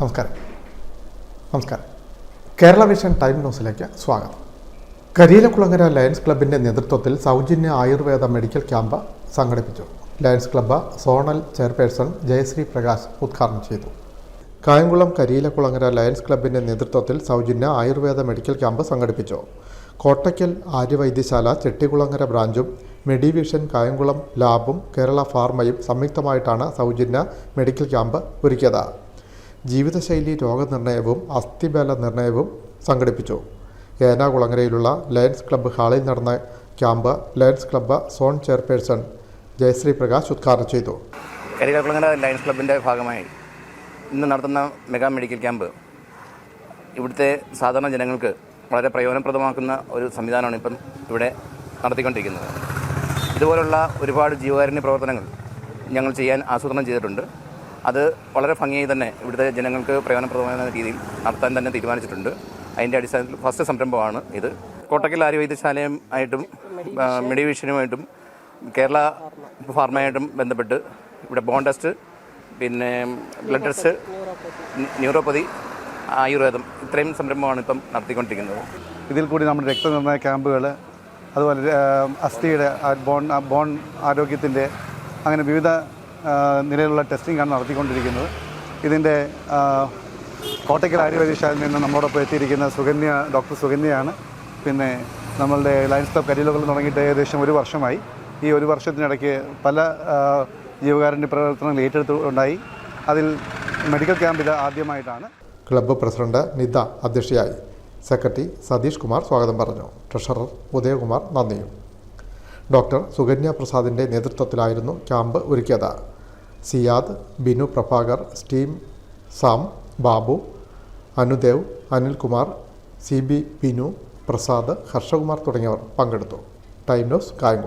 നമസ്കാരം. നമസ്കാരം. Kerala vision time ന്യൂസിലേക്ക് സ്വാഗതം. കരിയിലക്കുളങ്ങര ലയൺസ് ക്ലബിന്റെ നേതൃത്വത്തിൽ സൗജന്യ ആയുർവേദ മെഡിക്കൽ ക്യാമ്പ് സംഘടിപ്പിച്ചു. Lions club zonal chairperson Jayashree Prakash ഉദ്ഘാടനം ചെയ്തു. കായംകുളം കരിയിലക്കുളങ്ങര ലയൺസ് ക്ലബിന്റെ നേതൃത്വത്തിൽ സൗജന്യ ആയുർവേദ മെഡിക്കൽ ക്യാമ്പ് സംഘടിപ്പിച്ചു. കോട്ടയ്ക്കൽ ആര്യവൈദ്യശാല ചെട്ടികുളങ്ങര ബ്രാഞ്ചും മെഡിവിഷൻ കായംകുളം ലാബും കേരള ഫാർമയും സംയുക്തമായിട്ടാണ് സൗജന്യ മെഡിക്കൽ ക്യാമ്പ് ഒരുക്കിയത്. ജീവിതശൈലി രോഗനിർണയവും അസ്ഥിബല നിർണയവും സംഘടിപ്പിച്ചു. ഏനാകുളങ്ങരയിലുള്ള ലയൺസ് ക്ലബ്ബ് ഹാളിൽ നടന്ന camp Lions club zone chairperson Jayashree Prakash ഉദ്ഘാടനം ചെയ്തു. ലയൺസ് ക്ലബിന്റെ ഭാഗമായി ഇന്ന് നടത്തുന്ന മെഗാ മെഡിക്കൽ ക്യാമ്പ് ഇവിടുത്തെ സാധാരണ ജനങ്ങൾക്ക് വളരെ പ്രയോജനപ്രദമാക്കുന്ന ഒരു സംവിധാനമാണ് ഇപ്പം ഇവിടെ നടത്തിക്കൊണ്ടിരിക്കുന്നത്. ഇതുപോലുള്ള ഒരുപാട് ജീവകാരുണ്യ പ്രവർത്തനങ്ങൾ ഞങ്ങൾ ചെയ്യാൻ ആസൂത്രണം ചെയ്തിട്ടുണ്ട്. അത് വളരെ ഭംഗിയായി തന്നെ ഇവിടുത്തെ ജനങ്ങൾക്ക് പ്രയോജനപ്രദമായ രീതിയിൽ നടത്താൻ തന്നെ തീരുമാനിച്ചിട്ടുണ്ട്. അതിന്റെ അടിസ്ഥാനത്തിൽ ഫസ്റ്റ് സംരംഭമാണ് ഇത്. കോട്ടക്കൽ ആര്യവൈദ്യശാലയും ആയിട്ടും മെഡിവിഷനുമായിട്ടും കേരള ഫാർമയായിട്ടും ബന്ധപ്പെട്ട് ഇവിടെ ബോൺ ടെസ്റ്റ് പിന്നെ ബ്ലഡ് ടെസ്റ്റ് ന്യൂറോപ്പതി ആയുർവേദം ഇത്രയും സംരംഭമാണ് ഇപ്പം നടത്തിക്കൊണ്ടിരിക്കുന്നത്. ഇതിൽ കൂടി നമ്മുടെ രക്തനിർണയ ക്യാമ്പുകൾ അതുപോലെ അസ്ഥിയുടെ ബോൺ ബോൺ ആരോഗ്യത്തിന്റെ അങ്ങനെ വിവിധ നിലയിലുള്ള ടെസ്റ്റിംഗാണ് നടത്തിക്കൊണ്ടിരിക്കുന്നത്. ഇതിന്റെ കോട്ടയ്ക്കൽ ആര്യവൈദ്യശാലയിൽ നിന്ന് നമ്മളോടൊപ്പം എത്തിയിരിക്കുന്ന സുഗന്യ ഡോക്ടർ സുകന്യയാണ്. പിന്നെ നമ്മളുടെ ലയൻസ് ക്ലബ് കരിയിലുകൾ തുടങ്ങിയിട്ട് ഏകദേശം ഒരു വർഷമായി. ഈ ഒരു വർഷത്തിനിടയ്ക്ക് പല ജീവകാരുണ്യ പ്രവർത്തനങ്ങൾ ഏറ്റെടുത്തുണ്ടായി അതിൽ മെഡിക്കൽ ക്യാമ്പ് ഇത് ആദ്യമായിട്ടാണ്. ക്ലബ്ബ് പ്രസിഡന്റ് നിത അധ്യക്ഷയായി സെക്രട്ടറി സതീഷ് കുമാർ സ്വാഗതം പറഞ്ഞു. ട്രഷറർ ഉദയകുമാർ നന്ദിയും. ഡോക്ടർ സുകന്യ പ്രസാദിന്റെ നേതൃത്വത്തിലായിരുന്നു ക്യാമ്പ് ഒരുക്കിയത്. Siyad Binu Prabhakar steam Sam Babu Anudev Anilkumar C B Binu Prasad Harshakumar തുടങ്ങിയവർ പങ്കെടുത്തു. Time News Kayamkulam.